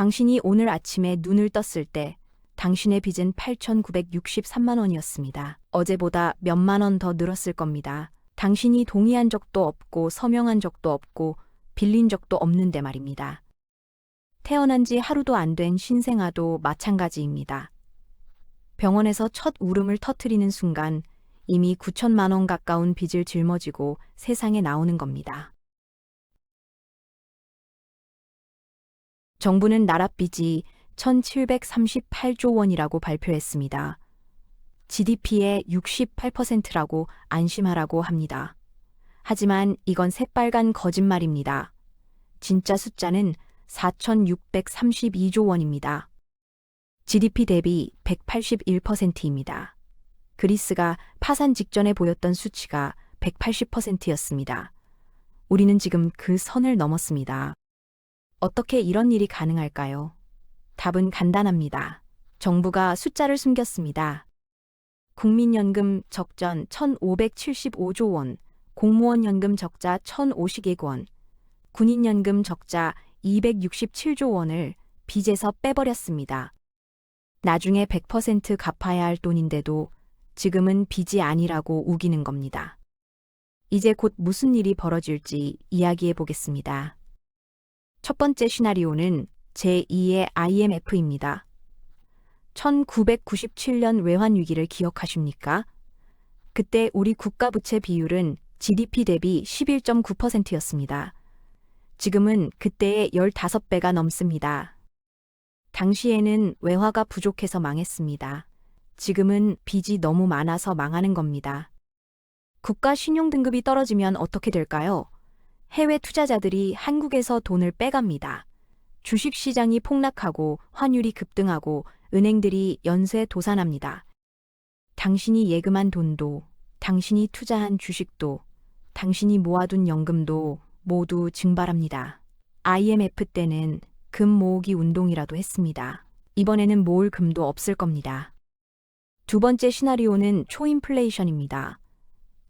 당신이 오늘 아침에 눈을 떴을 때 당신의 빚은 8,963만 원이었습니다. 어제보다 몇만 원 더 늘었을 겁니다. 당신이 동의한 적도 없고 서명한 적도 없고 빌린 적도 없는데 말입니다. 태어난 지 하루도 안 된 신생아도 마찬가지입니다. 병원에서 첫 울음을 터트리는 순간 이미 9천만 원 가까운 빚을 짊어지고 세상에 나오는 겁니다. 정부는 나라 빚이 1,738조 원이라고 발표했습니다. GDP의 68%라고 안심하라고 합니다. 하지만 이건 새빨간 거짓말입니다. 진짜 숫자는 4,632조 원입니다. GDP 대비 181%입니다. 그리스가 파산 직전에 보였던 수치가 180%였습니다. 우리는 지금 그 선을 넘었습니다. 어떻게 이런 일이 가능할까요? 답은 간단합니다. 정부가 숫자를 숨겼습니다. 국민연금 적전 1,575조 원, 공무원 연금 적자 1,050억 원, 군인연금 적자 267조 원을 빚에서 빼버렸습니다. 나중에 100% 갚아야 할 돈인데도 지금은 빚이 아니라고 우기는 겁니다. 이제 곧 무슨 일이 벌어질지 이야기해 보겠습니다. 첫 번째 시나리오는 제2의 IMF입니다. 1997년 외환위기를 기억하십니까? 그때 우리 국가부채 비율은 GDP 대비 11.9%였습니다. 지금은 그때의 15배가 넘습니다. 당시에는 외화가 부족해서 망했습니다. 지금은 빚이 너무 많아서 망하는 겁니다. 국가 신용 등급이 떨어지면 어떻게 될까요? 해외 투자자들이 한국에서 돈을 빼갑니다. 주식 시장이 폭락하고 환율이 급등하고 은행들이 연쇄 도산합니다. 당신이 예금한 돈도, 당신이 투자한 주식도, 당신이 모아둔 연금도 모두 증발합니다. IMF 때는 금 모으기 운동이라도 했습니다. 이번에는 모을 금도 없을 겁니다. 두 번째 시나리오는 초인플레이션입니다.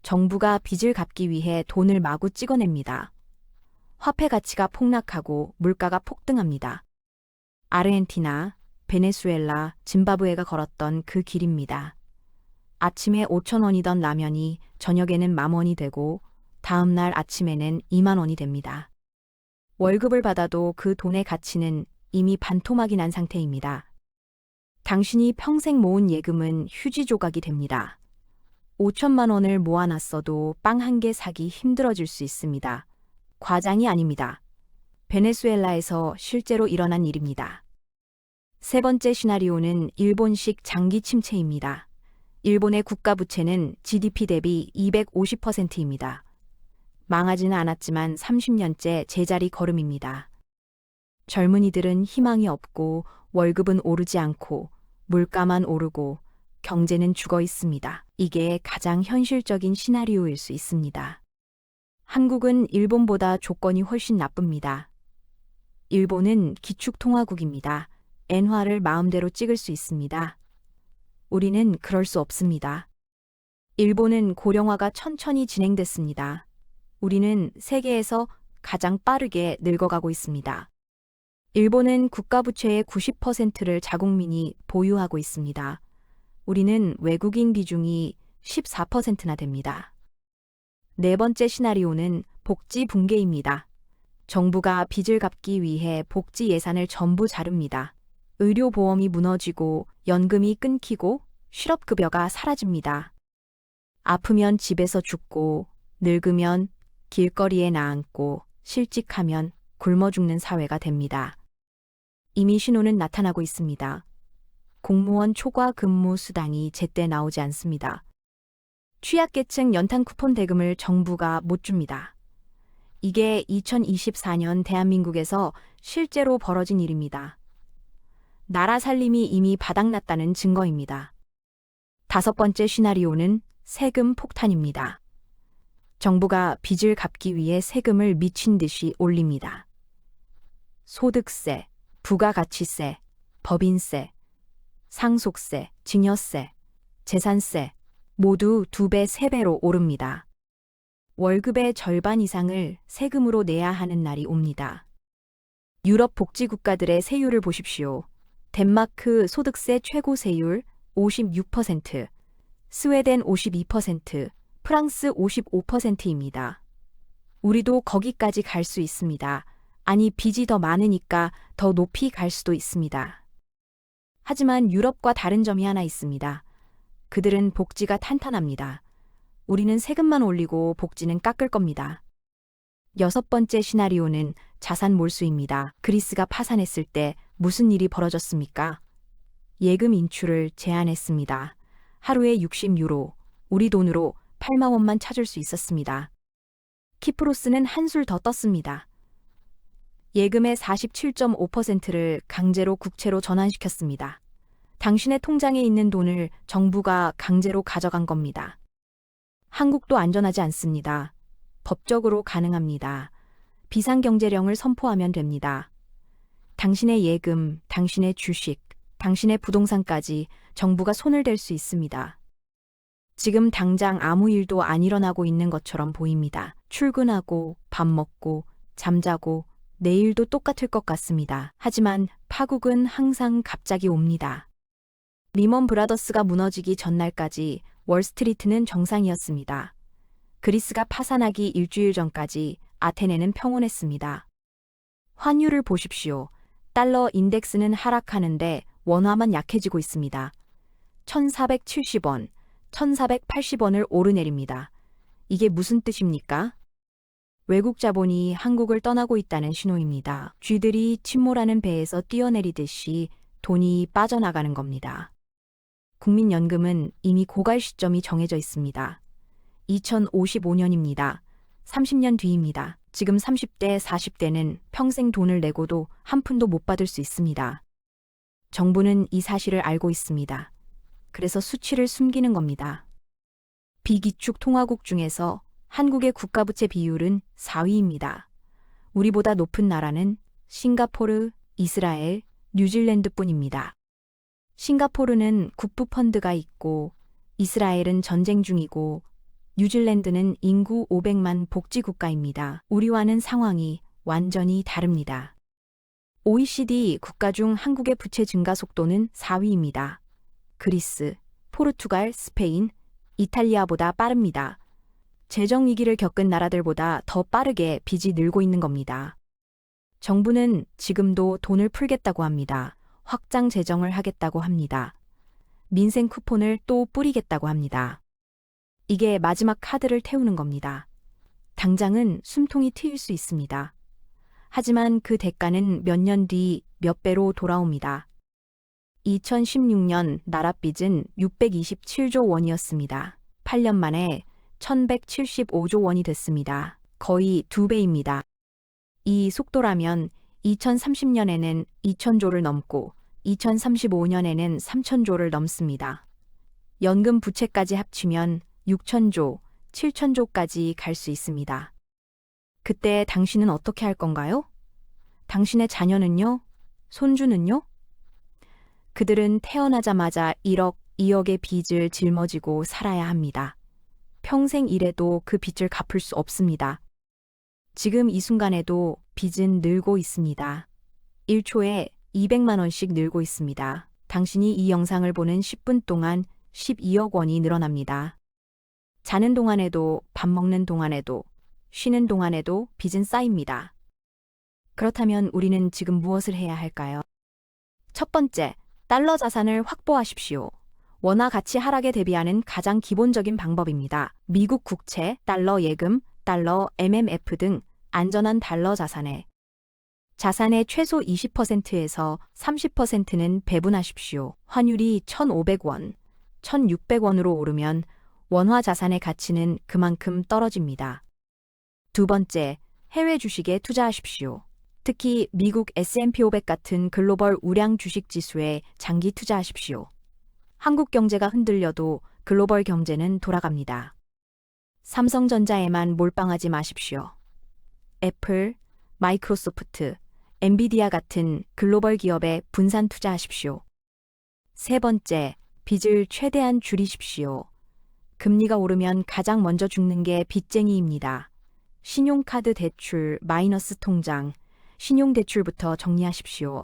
정부가 빚을 갚기 위해 돈을 마구 찍어냅니다. 화폐 가치가 폭락하고 물가가 폭등합니다. 아르헨티나, 베네수엘라, 짐바브웨가 걸었던 그 길입니다. 아침에 5천 원이던 라면이 저녁에는 만 원이 되고 다음 날 아침에는 2만 원이 됩니다. 월급을 받아도 그 돈의 가치는 이미 반토막이 난 상태입니다. 당신이 평생 모은 예금은 휴지 조각이 됩니다. 5천만 원을 모아놨어도 빵 한 개 사기 힘들어질 수 있습니다. 과장이 아닙니다. 베네수엘라에서 실제로 일어난 일입니다. 세 번째 시나리오는 일본식 장기 침체입니다. 일본의 국가 부채는 GDP 대비 250%입니다. 망하지는 않았지만 30년째 제자리 걸음입니다. 젊은이들은 희망이 없고 월급은 오르지 않고 물가만 오르고 경제는 죽어 있습니다. 이게 가장 현실적인 시나리오일 수 있습니다. 한국은 일본보다 조건이 훨씬 나쁩니다. 일본은 기축통화국입니다. 엔화를 마음대로 찍을 수 있습니다. 우리는 그럴 수 없습니다. 일본은 고령화가 천천히 진행됐습니다. 우리는 세계에서 가장 빠르게 늙어가고 있습니다. 일본은 국가부채의 90%를 자국민이 보유하고 있습니다. 우리는 외국인 비중이 14%나 됩니다. 네 번째 시나리오는 복지 붕괴입니다. 정부가 빚을 갚기 위해 복지 예산을 전부 자릅니다. 의료보험이 무너지고 연금이 끊기고 실업급여가 사라집니다. 아프면 집에서 죽고 늙으면 길거리에 나앉고 실직하면 굶어 죽는 사회가 됩니다. 이미 신호는 나타나고 있습니다. 공무원 초과 근무 수당이 제때 나오지 않습니다. 취약계층 연탄 쿠폰 대금을 정부가 못 줍니다. 이게 2024년 대한민국에서 실제로 벌어진 일입니다. 나라 살림이 이미 바닥났다는 증거입니다. 다섯 번째 시나리오는 세금 폭탄입니다. 정부가 빚을 갚기 위해 세금을 미친 듯이 올립니다. 소득세, 부가가치세, 법인세, 상속세, 증여세, 재산세 모두 두 배, 세 배로 오릅니다. 월급의 절반 이상을 세금으로 내야 하는 날이 옵니다. 유럽 복지 국가들의 세율을 보십시오. 덴마크 소득세 최고 세율 56%, 스웨덴 52%, 프랑스 55%입니다. 우리도 거기까지 갈 수 있습니다. 아니, 빚이 더 많으니까 더 높이 갈 수도 있습니다. 하지만 유럽과 다른 점이 하나 있습니다. 그들은 복지가 탄탄합니다. 우리는 세금만 올리고 복지는 깎을 겁니다. 여섯 번째 시나리오는 자산 몰수입니다. 그리스가 파산했을 때 무슨 일이 벌어졌습니까? 예금 인출을 제한했습니다. 하루에 60유로, 우리 돈으로 8만 원만 찾을 수 있었습니다. 키프로스는 한술 더 떴습니다. 예금의 47.5%를 강제로 국채로 전환시켰습니다. 당신의 통장에 있는 돈을 정부가 강제로 가져간 겁니다. 한국도 안전하지 않습니다. 법적으로 가능합니다. 비상경제령을 선포하면 됩니다. 당신의 예금, 당신의 주식, 당신의 부동산까지 정부가 손을 댈 수 있습니다. 지금 당장 아무 일도 안 일어나고 있는 것처럼 보입니다. 출근하고, 밥 먹고, 잠자고, 내일도 똑같을 것 같습니다. 하지만 파국은 항상 갑자기 옵니다. 리먼 브라더스가 무너지기 전날까지 월스트리트는 정상이었습니다. 그리스가 파산하기 일주일 전까지 아테네는 평온했습니다. 환율을 보십시오. 달러 인덱스는 하락하는데 원화만 약해지고 있습니다. 1470원, 1480원을 오르내립니다. 이게 무슨 뜻입니까? 외국 자본이 한국을 떠나고 있다는 신호입니다. 쥐들이 침몰하는 배에서 뛰어내리듯이 돈이 빠져나가는 겁니다. 국민연금은 이미 고갈 시점이 정해져 있습니다. 2055년입니다. 30년 뒤입니다. 지금 30대, 40대는 평생 돈을 내고도 한 푼도 못 받을 수 있습니다. 정부는 이 사실을 알고 있습니다. 그래서 수치를 숨기는 겁니다. 비기축 통화국 중에서 한국의 국가부채 비율은 4위입니다. 우리보다 높은 나라는 싱가포르, 이스라엘, 뉴질랜드 뿐입니다. 싱가포르는 국부 펀드가 있고, 이스라엘은 전쟁 중이고, 뉴질랜드는 인구 500만 복지 국가입니다. 우리와는 상황이 완전히 다릅니다. OECD 국가 중 한국의 부채 증가 속도는 4위입니다. 그리스, 포르투갈, 스페인, 이탈리아보다 빠릅니다. 재정 위기를 겪은 나라들보다 더 빠르게 빚이 늘고 있는 겁니다. 정부는 지금도 돈을 풀겠다고 합니다. 확장 재정을 하겠다고 합니다. 민생 쿠폰을 또 뿌리겠다고 합니다. 이게 마지막 카드를 태우는 겁니다. 당장은 숨통이 트일 수 있습니다. 하지만 그 대가는 몇 년 뒤 몇 배로 돌아옵니다. 2016년 나라 빚은 627조 원이었습니다. 8년 만에 1175조 원이 됐습니다. 거의 두 배입니다. 이 속도라면 2030년에는 2000조를 넘고 2035년에는 3000조를 넘습니다. 연금 부채까지 합치면 6000조, 7000조까지 갈 수 있습니다. 그때 당신은 어떻게 할 건가요? 당신의 자녀는요? 손주는요? 그들은 태어나자마자 1억, 2억의 빚을 짊어지고 살아야 합니다. 평생 일해도 그 빚을 갚을 수 없습니다. 지금 이 순간에도 빚은 늘고 있습니다. 1초에 200만 원씩 늘고 있습니다. 당신이 이 영상을 보는 10분 동안 12억 원이 늘어납니다. 자는 동안에도 밥 먹는 동안에도 쉬는 동안에도 빚은 쌓입니다. 그렇다면 우리는 지금 무엇을 해야 할까요? 첫 번째, 달러 자산을 확보하십시오. 원화 가치 하락에 대비하는 가장 기본적인 방법입니다. 미국 국채, 달러 예금, 달러 MMF 등 안전한 달러 자산에 자산의 최소 20%에서 30%는 배분하십시오. 환율이 1,500원, 1,600원으로 오르면 원화 자산의 가치는 그만큼 떨어집니다. 두 번째, 해외 주식에 투자하십시오. 특히 미국 S&P 500 같은 글로벌 우량 주식 지수에 장기 투자하십시오. 한국 경제가 흔들려도 글로벌 경제는 돌아갑니다. 삼성전자에만 몰빵하지 마십시오. 애플, 마이크로소프트, 엔비디아 같은 글로벌 기업에 분산 투자하십시오. 세 번째, 빚을 최대한 줄이십시오. 금리가 오르면 가장 먼저 죽는 게 빚쟁이입니다. 신용카드 대출, 마이너스 통장, 신용대출부터 정리하십시오.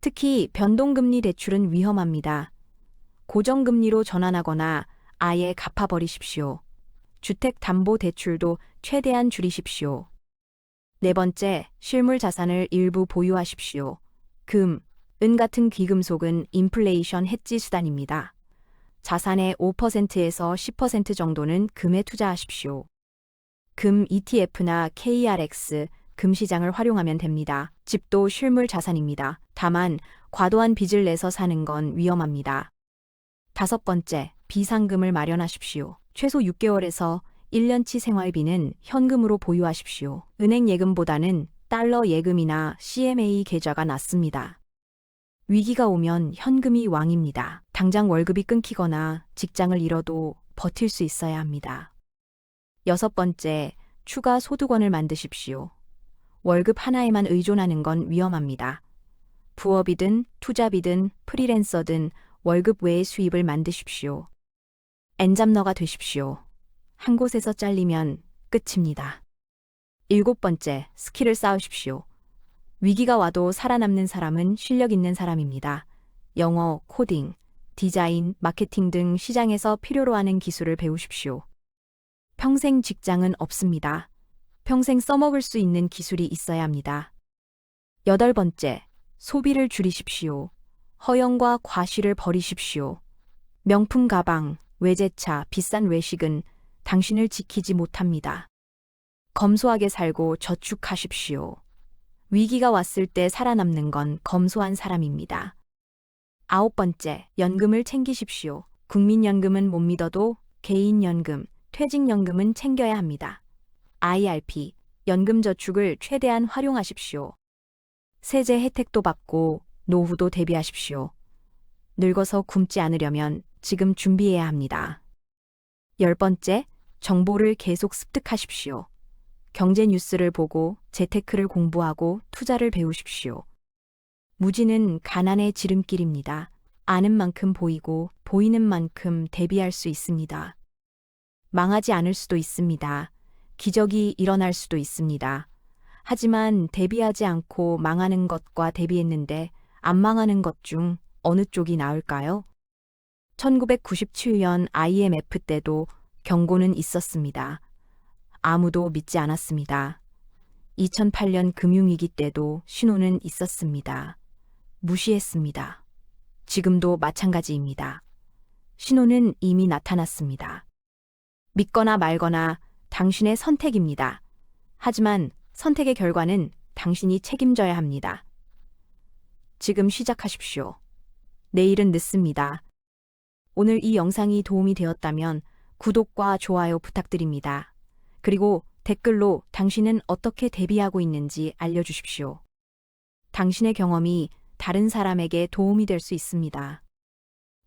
특히 변동금리 대출은 위험합니다. 고정금리로 전환하거나 아예 갚아버리십시오. 주택담보대출도 최대한 줄이십시오. 네 번째, 실물 자산을 일부 보유하십시오. 금, 은 같은 귀금속은 인플레이션 해지 수단입니다. 자산의 5%에서 10% 정도는 금에 투자하십시오. 금 ETF나 KRX, 금 시장을 활용하면 됩니다. 집도 실물 자산입니다. 다만 과도한 빚을 내서 사는 건 위험합니다. 다섯 번째, 비상금을 마련하십시오. 최소 6개월에서 1년치 생활비는 현금으로 보유하십시오. 은행 예금보다는 달러 예금이나 CMA 계좌가 낫습니다. 위기가 오면 현금이 왕입니다. 당장 월급이 끊기거나 직장을 잃어도 버틸 수 있어야 합니다. 여섯 번째, 추가 소득원을 만드십시오. 월급 하나에만 의존하는 건 위험합니다. 부업이든 투잡이든 프리랜서든 월급 외의 수입을 만드십시오. 엔잡러가 되십시오. 한 곳에서 잘리면 끝입니다. 일곱 번째, 스킬을 쌓으십시오. 위기가 와도 살아남는 사람은 실력 있는 사람입니다. 영어, 코딩, 디자인, 마케팅 등 시장에서 필요로 하는 기술을 배우십시오. 평생 직장은 없습니다. 평생 써먹을 수 있는 기술이 있어야 합니다. 여덟 번째, 소비를 줄이십시오. 허영과 과시를 버리십시오. 명품 가방, 외제차, 비싼 외식은 당신을 지키지 못합니다. 검소하게 살고 저축하십시오. 위기가 왔을 때 살아남는 건 검소한 사람입니다. 아홉 번째, 연금을 챙기십시오. 국민연금은 못 믿어도 개인연금, 퇴직연금은 챙겨야 합니다. IRP, 연금저축을 최대한 활용하십시오. 세제 혜택도 받고 노후도 대비하십시오. 늙어서 굶지 않으려면 지금 준비해야 합니다. 열 번째, 정보를 계속 습득하십시오. 경제 뉴스를 보고 재테크를 공부하고 투자를 배우십시오. 무지는 가난의 지름길입니다. 아는 만큼 보이고 보이는 만큼 대비할 수 있습니다. 망하지 않을 수도 있습니다. 기적이 일어날 수도 있습니다. 하지만 대비하지 않고 망하는 것과 대비했는데 안 망하는 것 중 어느 쪽이 나을까요? 1997년 IMF 때도 경고는 있었습니다. 아무도 믿지 않았습니다. 2008년 금융위기 때도 신호는 있었습니다. 무시했습니다. 지금도 마찬가지입니다. 신호는 이미 나타났습니다. 믿거나 말거나 당신의 선택입니다. 하지만 선택의 결과는 당신이 책임져야 합니다. 지금 시작하십시오. 내일은 늦습니다. 오늘 이 영상이 도움이 되었다면 구독과 좋아요 부탁드립니다. 그리고 댓글로 당신은 어떻게 대비하고 있는지 알려주십시오. 당신의 경험이 다른 사람에게 도움이 될 수 있습니다.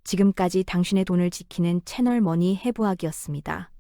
지금까지 당신의 돈을 지키는 채널 머니 해부학이었습니다.